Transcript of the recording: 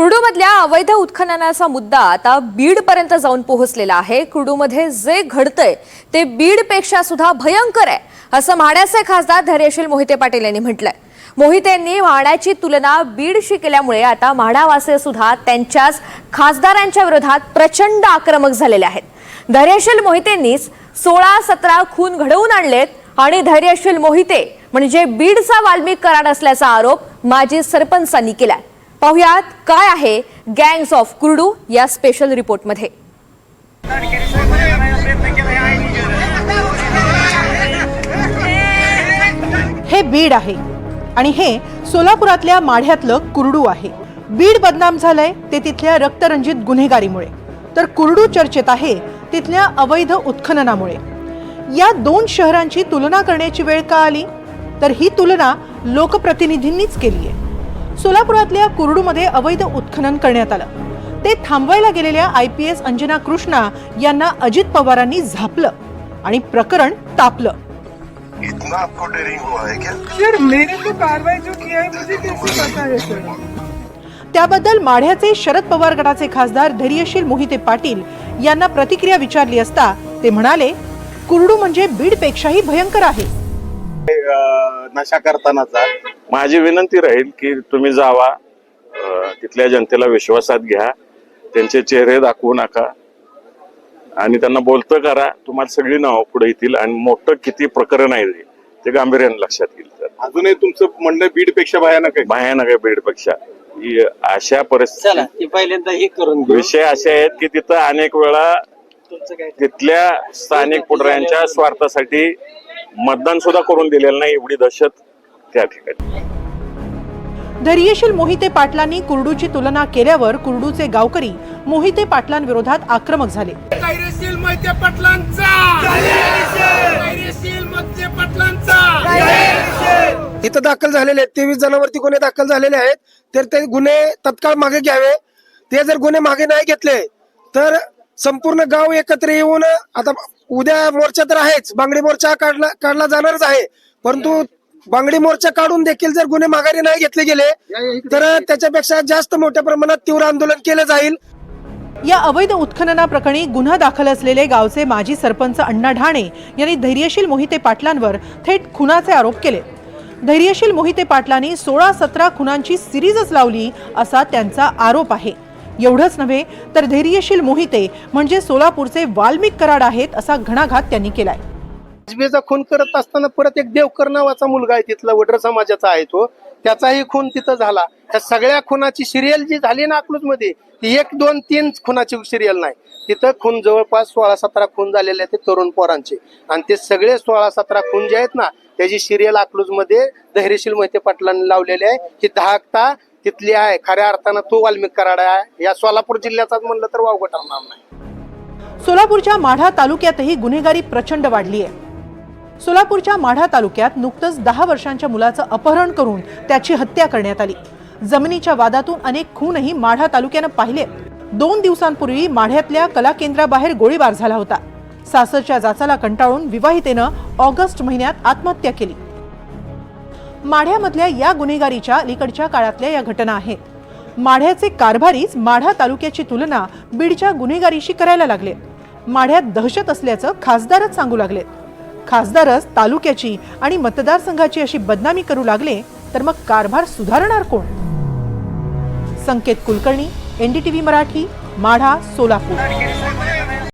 कुर्डूमधल्या अवैध उत्खननाचा मुद्दा आता बीडपर्यंत जाऊन पोहोचलेला आहे. कुर्डूमध्ये जे घडतंय ते बीडपेक्षा सुद्धा भयंकर आहे असं म्हाड्याचे खासदार धैर्यशील मोहिते पाटील यांनी म्हटलंय. मोहितेंनी म्हाड्याची तुलना बीडशी केल्यामुळे आता म्हाडावासे सुद्धा त्यांच्याच खासदारांच्या विरोधात प्रचंड आक्रमक झालेले आहेत. धैर्यशील मोहितेंनीच सोळा सतरा खून घडवून आणलेत आणि धैर्यशील मोहिते म्हणजे बीडचा वाल्मिक कराड असल्याचा आरोप माजी सरपंचांनी केलाय. पाहुयात काय आहे गँग्स ऑफ कुर्डू या स्पेशल रिपोर्टमध्ये हे बीड आहे आणि हे सोलापुरातल्या माढ्यातलं कुरडू आहे. बीड बदनाम झालंय ते तिथल्या रक्तरंजित गुन्हेगारीमुळे. तर कुरडू चर्चेत आहे तिथल्या अवैध उत्खननामुळे. या दोन शहरांची तुलना करण्याची वेळ का आली? तर ही तुलना लोकप्रतिनिधींनीच केली आहे सोलापुरातल्या कुरडूमध्ये अवैध उत्खनन करण्यात आलं. ते थांबवायला गेलेल्या I P S Anjana Krishna यांना अजित पवारांनी झापलं आणि प्रकरण तापलं. इतना आपको डेरिंग हुआ है क्या? सर मैंने तो कार्रवाई जो किया है मुझे कैसे पता है सर? त्याबद्दल माढ्याचे शरद पवार गटाचे खासदार धैर्यशील मोहिते पाटील यांना प्रतिक्रिया विचारली असता ते म्हणाले कुरडू म्हणजे बीडपेक्षाही भयंकर आहे. नशा करतानाचा माझी विनंती राहील की तुम्ही जावा तिथल्या जनतेला विश्वासात घ्या त्यांचे चेहरे दाखवू नका आणि त्यांना बोलतं करा तुम्हाला सगळी नावं पुढे येतील आणि मोठं किती प्रकरण आहे ते, ते गांभीर्याने लक्षात येईल तर. अजूनही तुमचं म्हणणं बीडपेक्षा भयानक आहे. भयानक आहे बीडपेक्षा. ही अशा परिस्थिती ती पहिल्यांदा हे करून विषय असे आहेत की तिथं अनेक वेळा तुमचं काय तिथल्या स्थानिक पुढाऱ्यांच्या स्वार्थासाठी मतदान सुद्धा करून दिलेलं नाही एवढी दहशत त्या ठिकाणी. धैर्यशील मोहिते पाटलांनी कुरडूची तुलना केल्यावर कुरडूचे गावकरी मोहिते पाटलांविरोधात आक्रमक झाले. धैर्यशील मोहिते पाटलांचा! धैर्यशील मोहिते पाटलांचा! इथं दाखल झालेले आहेत. तेवीस जणांवरती गुन्हे दाखल झालेले आहेत. तर ते गुन्हे तत्काळ मागे घ्यावे. ते जर गुन्हे मागे नाही घेतले तर संपूर्ण गाव एकत्र येऊन आता उद्या मोर्चा तर आहेच. बांगडी मोर्चा काढला काढला जाणारच आहे. परंतु बांगडी मोर्चा काढून देखील जर गुन्हे माघारी नाही घेतले गेले तर त्याच्यापेक्षा जास्त मोठ्या प्रमाणात तीव्र आंदोलन केलं जाईल. या अवैध उत्खननाप्रकरणी गुन्हा दाखल असलेले गावचे माजी सरपंच अण्णा ढाणे यांनी धैर्यशील मोहिते पाटलांवर थेट खुनाचे आरोप केले. धैर्यशील मोहिते पाटलांनी सोळा सतरा खुनांची सिरीजच लावली असा त्यांचा आरोप आहे. एवढंच नव्हे तर धैर्यशील मोहिते म्हणजे सोलापूरचे वाल्मिक कराड आहेत असा घणाघात त्यांनी केलाय. आजबेचा खून करत असताना परत एक देवकर नावाचा मुलगा आहे तिथला वडर समाजाचा आहे तो. त्याचाही खून तिथं झाला. त्या सगळ्या खुनाची सिरियल जी झाली ना अकलूजमध्ये ती एक दोन तीन खुनाची सिरियल नाही. तिथं खून जवळपास सोळा सतरा खून झालेले आहेत ते तरुण पोरांचे. आणि ते सगळे सोळा सतरा खून जे आहेत ना त्याची सिरियल अकलूजमध्ये धैर्यशील मोहिते पाटलांनी लावलेली आहे. ही धाकता तिथली आहे. खऱ्या अर्थानं तो वाल्मिक कराड आहे. या सोलापूर जिल्ह्याचाच म्हणलं तर वावगं ठरणार नाही. सोलापूरच्या माढा तालुक्यातही गुन्हेगारी प्रचंड वाढली आहे. सोलापूरच्या माढा तालुक्यात नुकतंच दहा वर्षांच्या मुलाचं अपहरण करून त्याची हत्या करण्यात आली. जमिनीच्या वादातून अनेक खूनही माढा तालुक्यानं पाहिले. दोन दिवसांपूर्वी माढ्यातल्या कला केंद्राबाहेर गोळीबार झाला होता. सासरच्या जाचाला कंटाळून विवाहितेनं ऑगस्ट महिन्यात आत्महत्या केली. माढ्यामधल्या या गुन्हेगारीच्या अलीकडच्या काळातल्या या घटना आहेत माढ्याचे कारभारीच माढा तालुक्याची तुलना बीडच्या गुन्हेगारीशी करायला लागले. माढ्यात दहशत असल्याचं खासदारच सांगू लागलेत. खासदारच तालुक्याची आणि मतदारसंघाची अशी बदनामी करू लागले तर मग कारभार सुधारणार कोण? संकेत कुलकर्णी एनडीटीव्ही मराठी माढा सोलापूर.